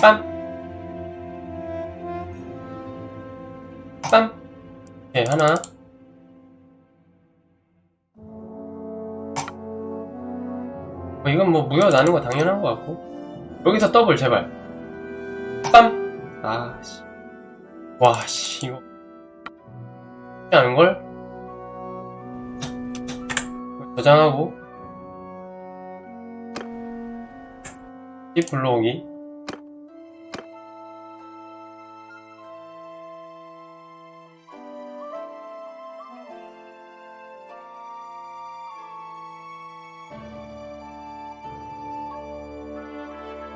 빰. 빰. 오케이, 하나. 어, 이건 뭐 무효 나는 거 당연한 것 같고. 여기서 더블, 제발. 빰. 아, 씨. 와, 씨, 이거. 쉽지 않은걸? 저장하고. 이 불러오기.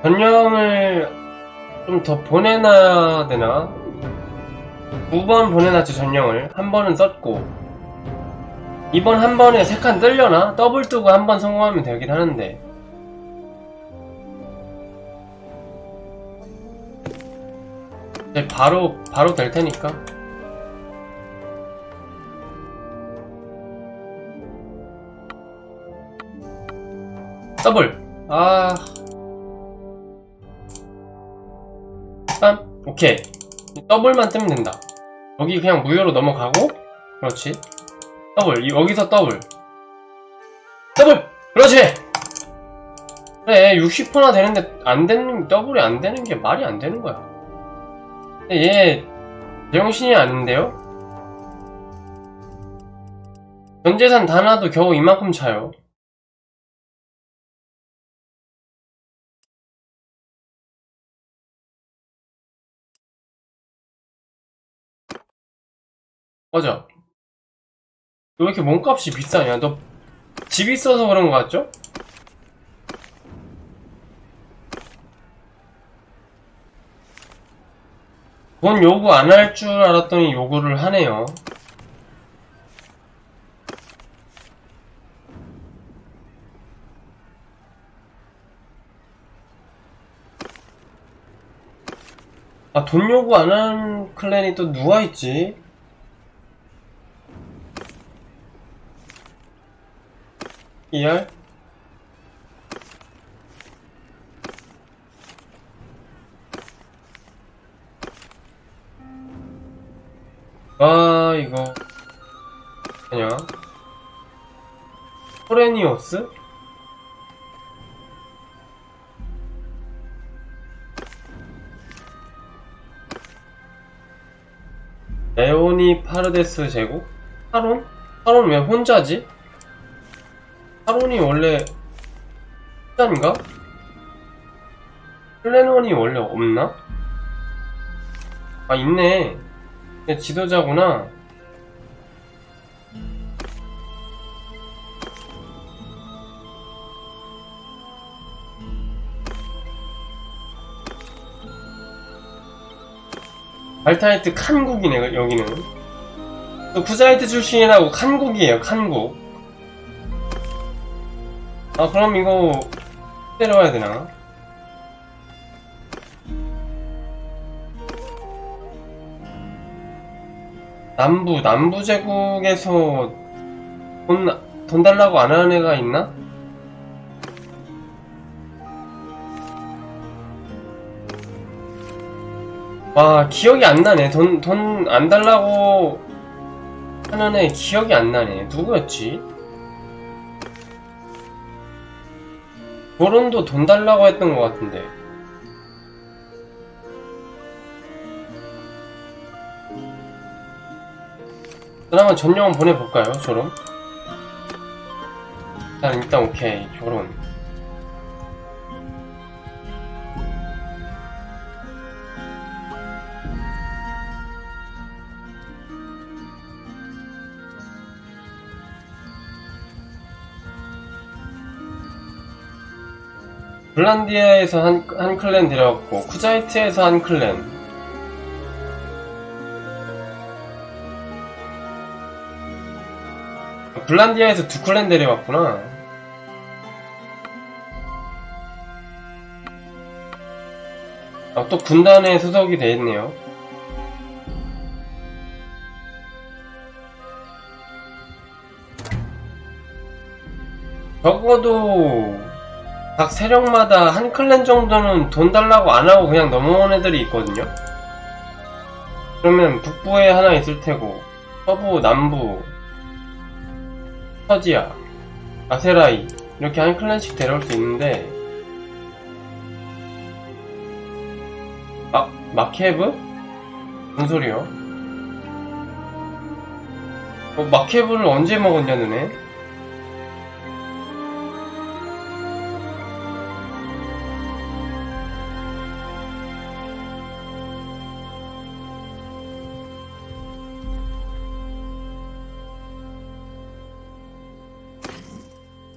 전령을 좀 더 보내놔야 되나? 두 번 보내놨죠, 전령을. 한 번은 썼고. 이번 한 번에 세 칸 뜰려나? 더블 뜨고 한 번 성공하면 되긴 하는데. 이제 바로, 바로 될 테니까. 더블! 아. 빰! 오케이. 더블만 뜨면 된다. 여기 그냥 무효로 넘어가고, 그렇지. 더블, 이- 여기서 더블. 더블! 그렇지! 그래, 60%나 되는데, 안 되는, 더블이 안 되는 게 말이 안 되는 거야. 얘, 제정신이 아닌데요? 전재산 다 놔도 겨우 이만큼 차요. 맞아. 너 왜 이렇게 몸값이 비싸냐? 너 집 있어서 그런 거 같죠? 돈 요구 안 할 줄 알았더니 요구를 하네요. 아, 돈 요구 안 하는 클랜이 또 누가 있지? ER? 아, 이거. 뭐냐? 포레니오스? 레오니 파르데스 제국? 파론? 파론 왜 혼자지? 파론이 원래 혼자인가? 플래논이 원래 없나? 아 있네 그냥 지도자구나 발타이트 칸국이네 여기는 또 쿠자이트 출신이라고 칸국이에요 칸국 아 그럼 이거 때려와야 되나? 남부 남부 제국에서 돈, 돈 달라고 안 하는 애가 있나? 와 기억이 안 나네 돈 돈 안 달라고 하는 애 기억이 안 나네 누구였지? 결혼도 돈 달라고 했던 것 같은데. 그러면 전용은 보내볼까요, 저럼? 일단, 일단 오케이, 결혼. 블란디아에서 한, 한 클랜 데려왔고, 쿠자이트에서 한 클랜. 블란디아에서 두 클랜 데려왔구나. 아, 또 군단에 소속이 돼 있네요. 적어도 각 세력마다 한 클랜 정도는 돈 달라고 안 하고 그냥 넘어온 애들이 있거든요. 그러면 북부에 하나 있을 테고, 서부, 남부, 서지아, 아세라이 이렇게 한 클랜씩 데려올 수 있는데 마, 마케브? 무슨 소리요? 어, 마케브를 언제 먹었냐 너네?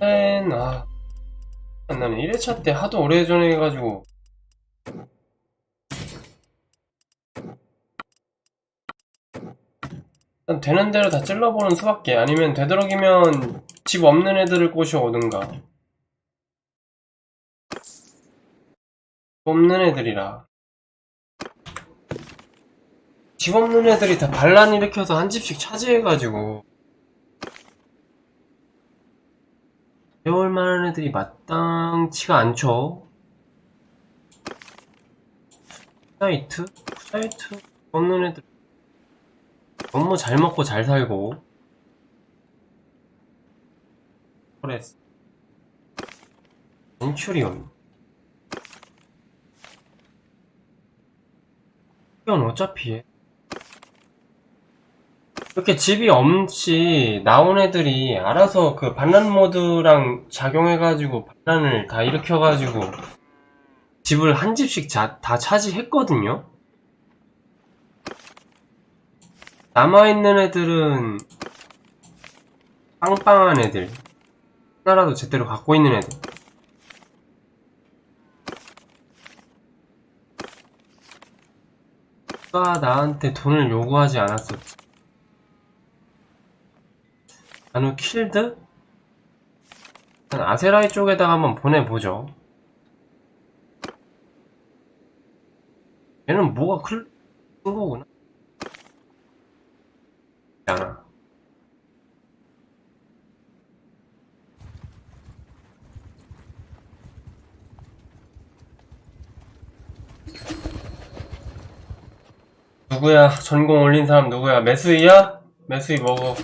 엔, 아. 나는 1회차 때 하도 오래전에 해가지고. 일단 되는 대로 다 찔러보는 수밖에. 아니면 되도록이면 집 없는 애들을 꼬셔오든가. 집 없는 애들이라. 집 없는 애들이 다 반란 일으켜서 한 집씩 차지해가지고. 배울 만한 애들이 마땅치가 않죠. 사이트? 사이트? 없는 애들. 너무 잘 먹고 잘 살고. 포레스. 엔츄리온. 이건 어차피 해. 이렇게 집이 없이 나온 애들이 알아서 그 반란 모드랑 작용해가지고 반란을 다 일으켜가지고 집을 한 집씩 자- 다 차지했거든요? 남아있는 애들은 빵빵한 애들. 하나라도 제대로 갖고 있는 애들. 누가 나한테 돈을 요구하지 않았었지. 나누 킬드? 일단 아세라이 쪽에다가 한번 보내보죠. 얘는 뭐가 클, 큰 거구나. 않아. 누구야? 전공 올린 사람 누구야? 매수이야? 매수이 먹어.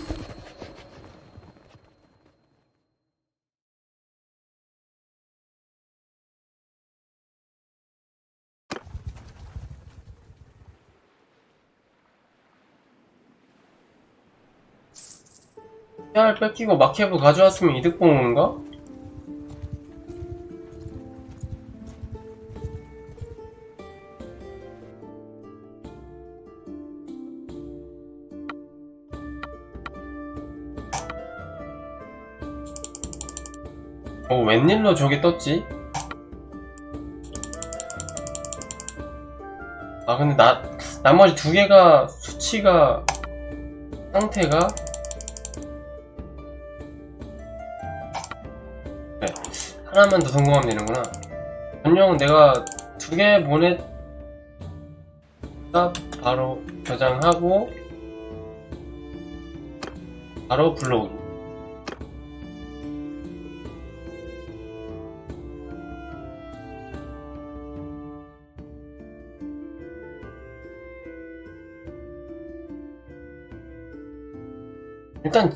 PR 뺏기고 마케브 가져왔으면 이득 본 건가? 어, 웬일로 저게 떴지? 아, 근데 나, 나머지 두 개가 수치가, 상태가, 하나만 더 성공하면 되는구나. 전용 내가 두 개 보냈다 바로 저장하고 바로 불러오기. 일단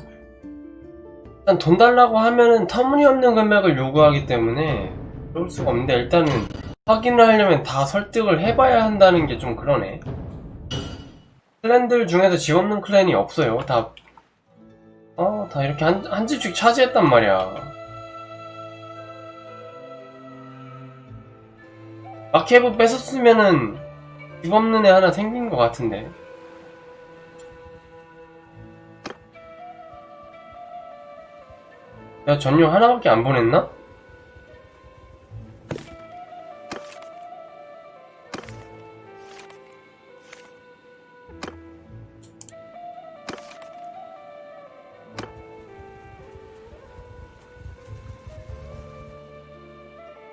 일단 돈 달라고 하면은 터무니없는 금액을 요구하기 때문에 그럴 수가 없는데 일단은 확인을 하려면 다 설득을 해봐야 한다는 게 좀 그러네. 클랜들 중에서 집 없는 클랜이 없어요. 다, 어, 다 이렇게 한, 한 집씩 차지했단 말이야. 마케브 뺏었으면은 집 없는 애 하나 생긴 것 같은데. 내가 전용 하나밖에 안 보냈나?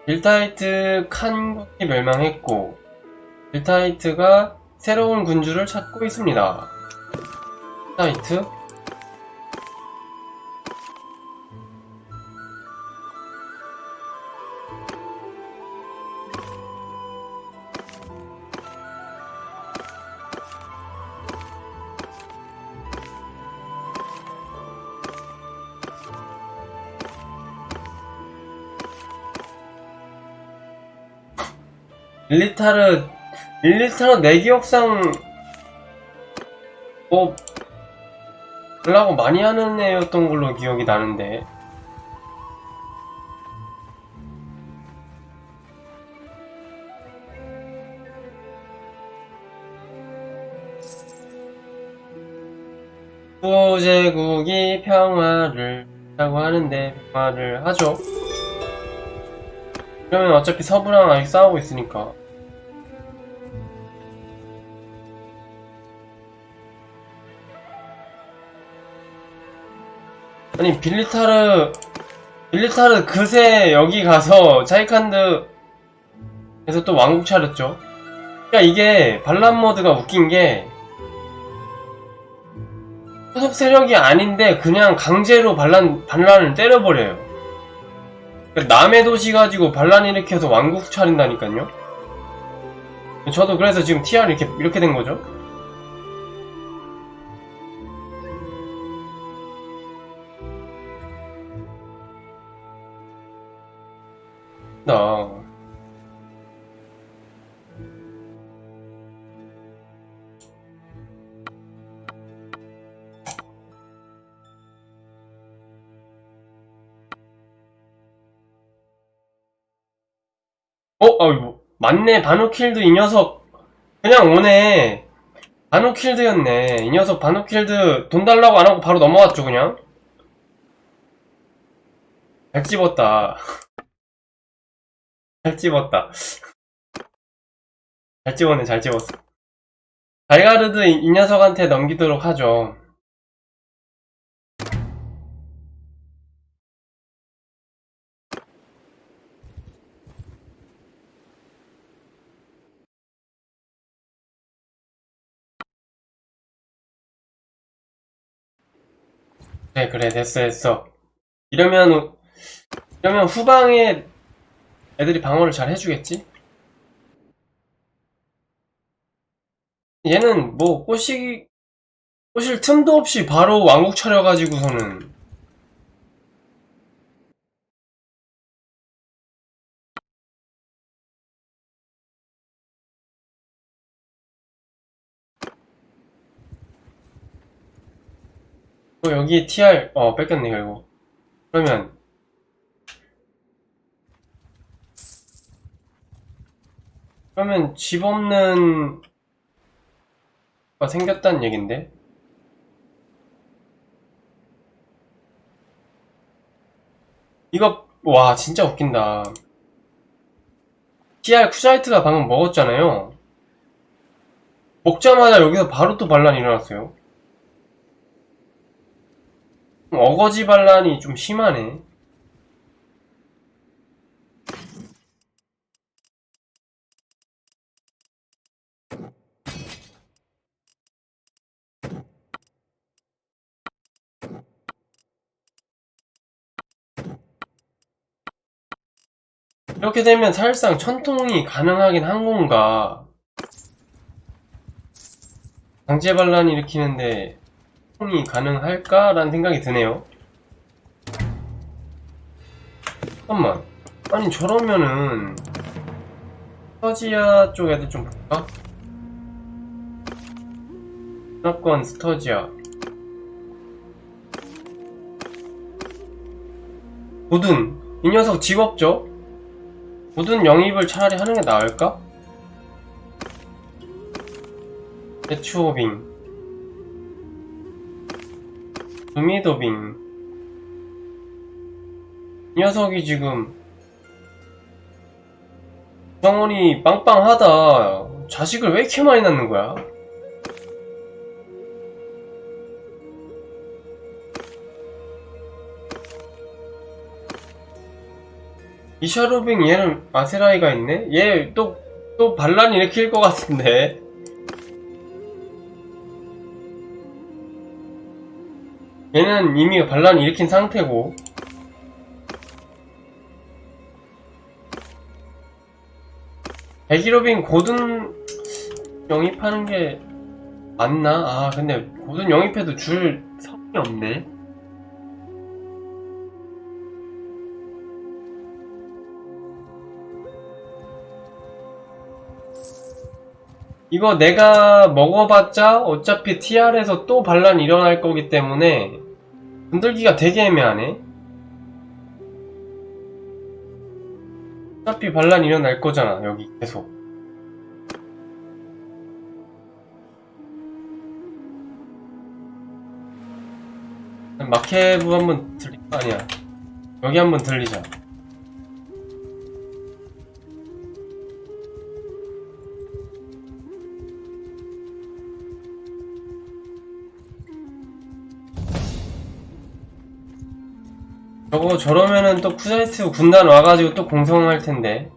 빌타이트 칸국이 멸망했고 빌타이트가 새로운 군주를 찾고 있습니다. 빌타이트 밀리타르, 밀리타르 내 기억상, 뭐, 하려고 많이 하는 애였던 걸로 기억이 나는데. 부제국이 평화를 하고 하는데 평화를 하죠. 그러면 어차피 서부랑 아직 싸우고 있으니까. 아니 빌리타르 빌리타르 그새 여기 가서 차이칸드에서 또 왕국 차렸죠. 그러니까 이게 반란 모드가 웃긴 게 소속 세력이 아닌데 그냥 강제로 반란 반란을 때려버려요. 그러니까 남의 도시 가지고 반란 일으켜서 왕국 차린다니까요. 저도 그래서 지금 TR 이렇게 이렇게 된 거죠. 맞네 바누킬드 이 녀석. 그냥 오네. 바누킬드였네. 이 녀석 바누킬드 돈 달라고 안 하고 바로 넘어갔죠 그냥? 잘 집었다. 잘 집었다. 잘 집었네 잘 집었어. 발가르드 이, 이 녀석한테 넘기도록 하죠 그래 그래 됐어 됐어 이러면 이러면 후방에 애들이 방어를 잘 해주겠지? 얘는 뭐 꼬시 꼬실 틈도 없이 바로 왕국 차려가지고서는 또 여기 TR 어 뺏겼네 결국. 그러면. 그러면 집 없는 가 생겼다는 얘긴데? 이거 와 진짜 웃긴다. TR 쿠자이트가 방금 먹었잖아요. 먹자마자 여기서 바로 또 반란이 일어났어요 어거지 반란이 좀 심하네 이렇게 되면 사실상 천통이 가능하긴 한 건가? 강제 반란 일으키는데 통이 가능할까라는 생각이 드네요. 잠깐만. 아니 저러면은 스터지아 쪽 애들 좀 볼까? 문화권 스터지아 고든 이 녀석 집 없죠? 고든 영입을 차라리 하는 게 나을까? 대추호빙 두미도빙 이 녀석이 지금 정원이 빵빵하다 자식을 왜 이렇게 많이 낳는 거야? 이샤로빙 얘는 아세라이가 있네? 얘 또, 또 반란 일으킬 것 같은데. 얘는 이미 반란 일으킨 상태고. 백일로빙 고든 영입하는 게 맞나? 아, 근데 고든 영입해도 줄 성이 없네. 이거 내가 먹어봤자 어차피 TR에서 또 반란 일어날 거기 때문에 건들기가 되게 애매하네. 어차피 반란 일어날 거잖아, 여기 계속. 마케브 한번 들릴까? 아니야. 여기 한번 들리자. 저거 저러면은 또 쿠자이트 군단 와가지고 또 공성할 텐데.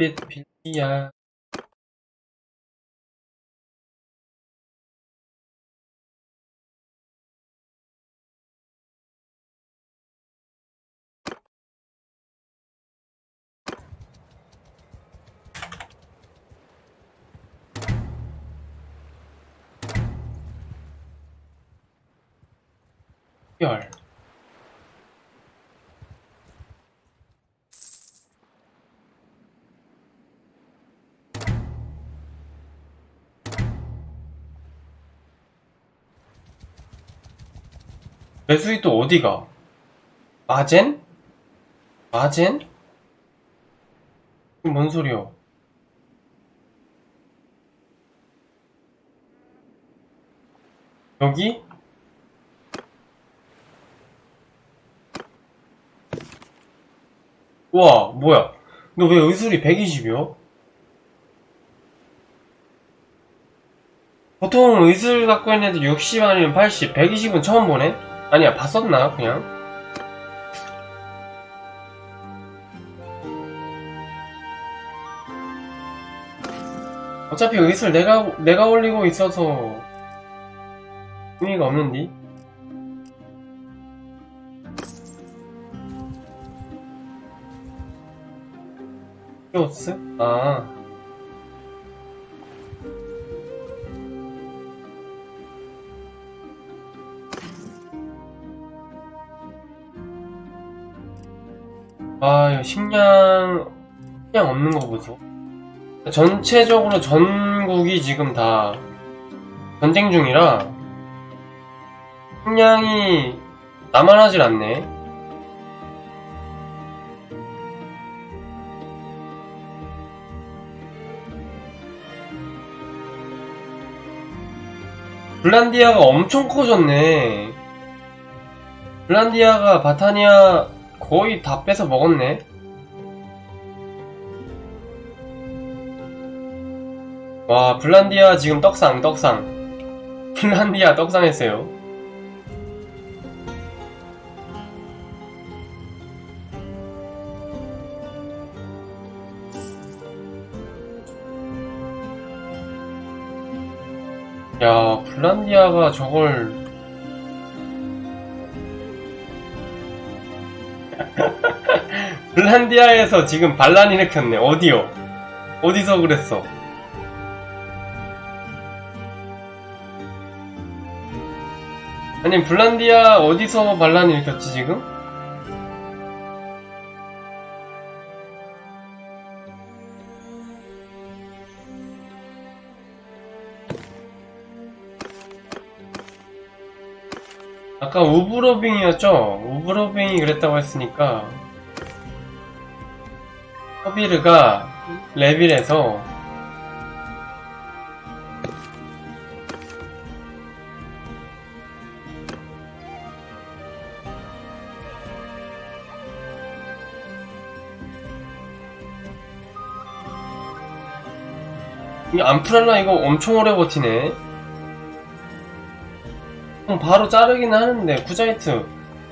햇빛 빌리야 열 매수이 또 어디가? 마젠? 마젠? 뭔 소리야? 여기? 우와, 뭐야. 너 왜 의술이 120이야? 보통 의술 갖고 있는 애들 60 아니면 80, 120은 처음 보네? 아니야, 봤었나, 그냥? 어차피 의술 내가, 내가 올리고 있어서 의미가 없는디? 히오스? 아. 아, 식량, 식량 없는 거 보소. 전체적으로 전국이 지금 다 전쟁 중이라 식량이 남아나질 않네. 블란디아가 엄청 커졌네. 블란디아가 바타니아 거의 다 뺏어 먹었네. 와, 블란디아 지금 떡상, 떡상. 블란디아 떡상했어요. 야, 블란디아가 저걸 블란디아에서 지금 반란 일으켰네. 어디요? 어디서 그랬어? 아니 블란디아 어디서 반란 일으켰지 지금? 아까 우브로빙이었죠? 우브로빙이 그랬다고 했으니까 허비르가 레빌에서 이 암프랄라 이거 엄청 오래 버티네. 그럼 바로 자르긴 하는데 구자이트.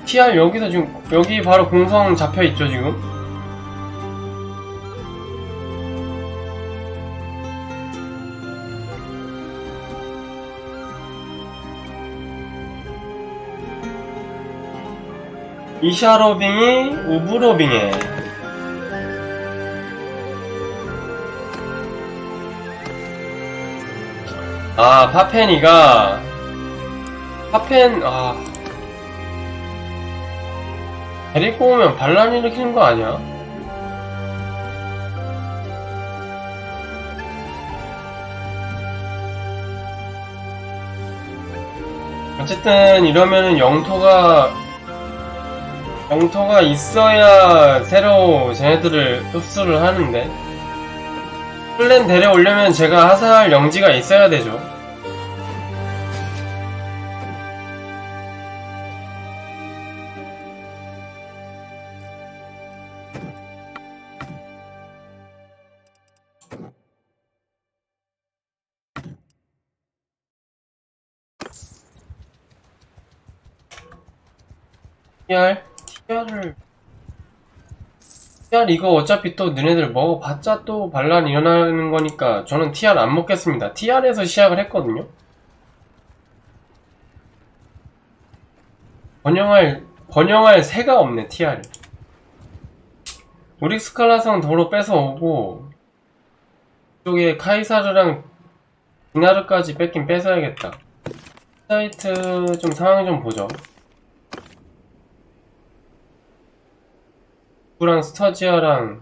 TR 여기서 지금 여기 바로 공성 잡혀있죠 지금 이샤로빙이 우브로빙에 아 파펜이가 파펜 아 데리고 오면 반란 일으키는 거 아니야? 어쨌든 이러면은 영토가 영토가 있어야 새로 쟤네들을 흡수를 하는데. 플랜 데려오려면 제가 하사할 영지가 있어야 되죠 TR을 TR 이거 어차피 또 너네들 먹어봤자 또 반란 일어나는 거니까 저는 TR 안 먹겠습니다. TR에서 시작을 했거든요. 번영할 번영할 새가 없네 TR이. 우리 스칼라성 도로 뺏어오고 이쪽에 카이사르랑 디나르까지 뺏긴 뺏어야겠다. 사이트 좀 상황 좀 보죠. 누구랑 스타지아랑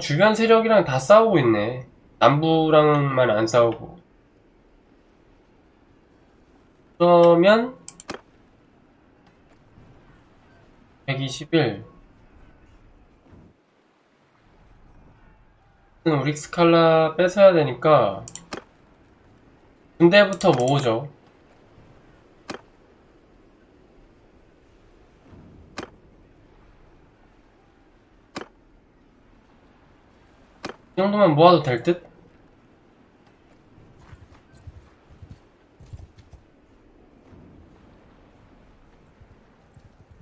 주변 세력이랑 다 싸우고 있네. 남부랑만 안 싸우고. 그러면 121 우리 스칼라 뺏어야 되니까 군대부터 모으죠. 정도만 모아도 될 듯?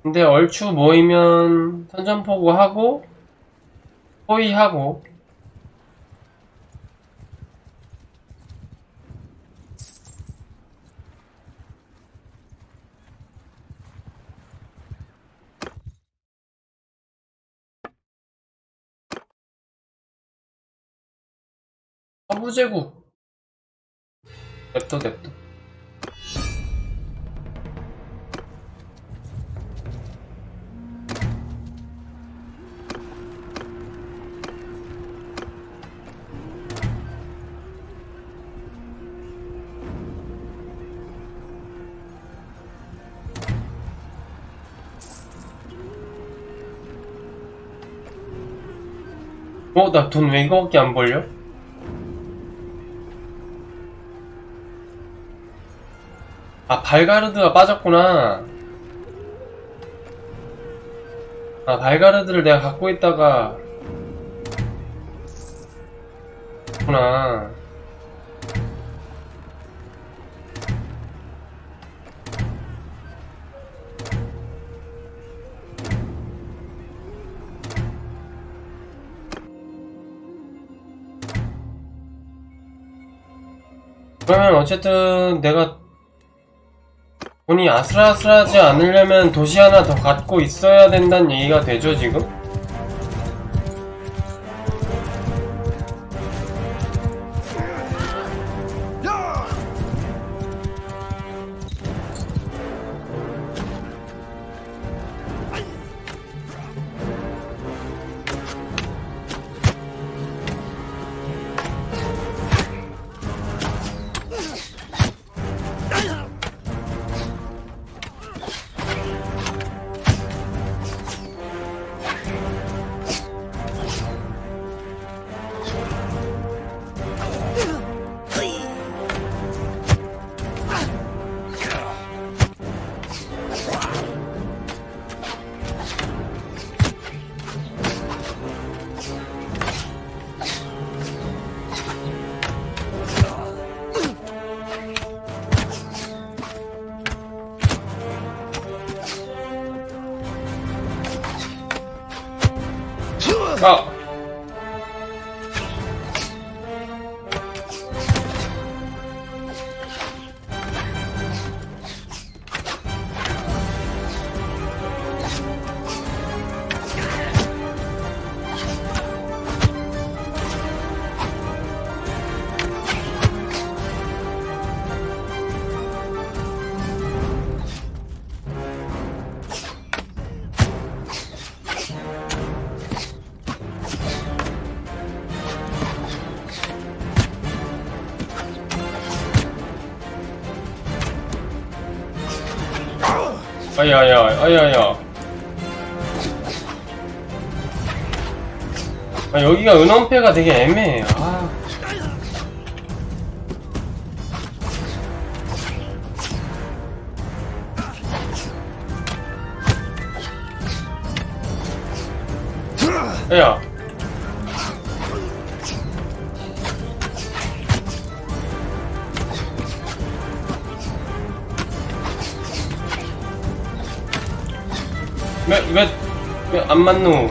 근데 얼추 모이면 선전포고 하고 호위하고 서부제국 냅둬 냅둬 어? 나 돈 왜 이거밖에 안 벌려? 아, 발가르드가 빠졌구나. 아, 발가르드를 내가 갖고 있다가. 구나. 그러면 어쨌든 내가 돈이 아슬아슬하지 않으려면 도시 하나 더 갖고 있어야 된다는 얘기가 되죠, 지금? 아야야, 아야야. 아, 여기가 은원패가 되게 애매해. 아. 왜, 왜, 왜 안 맞노?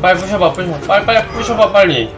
빨리 부셔봐, 부셔봐. 빨리, 빨리 부셔봐, 빨리.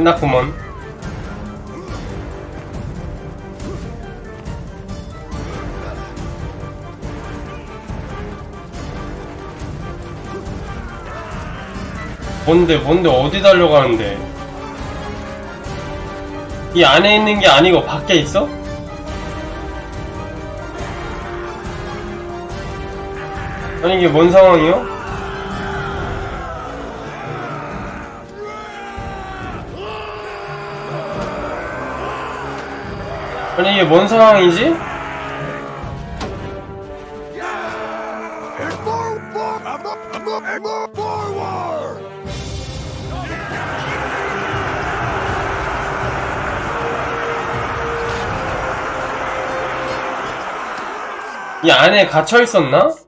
끝났구먼. 뭔데, 뭔데, 어디 달려가는데? 이 안에 있는 게 아니고 밖에 있어? 아니, 이게 뭔 상황이요? 아니, 이게 뭔 상황이지? 이 안에 갇혀 있었나?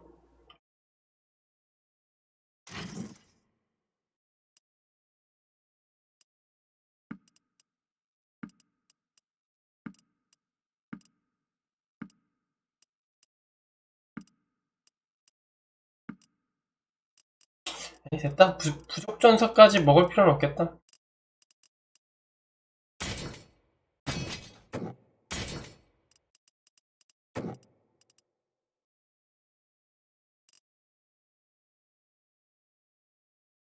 됐다. 부, 부족전사까지 먹을 필요는 없겠다.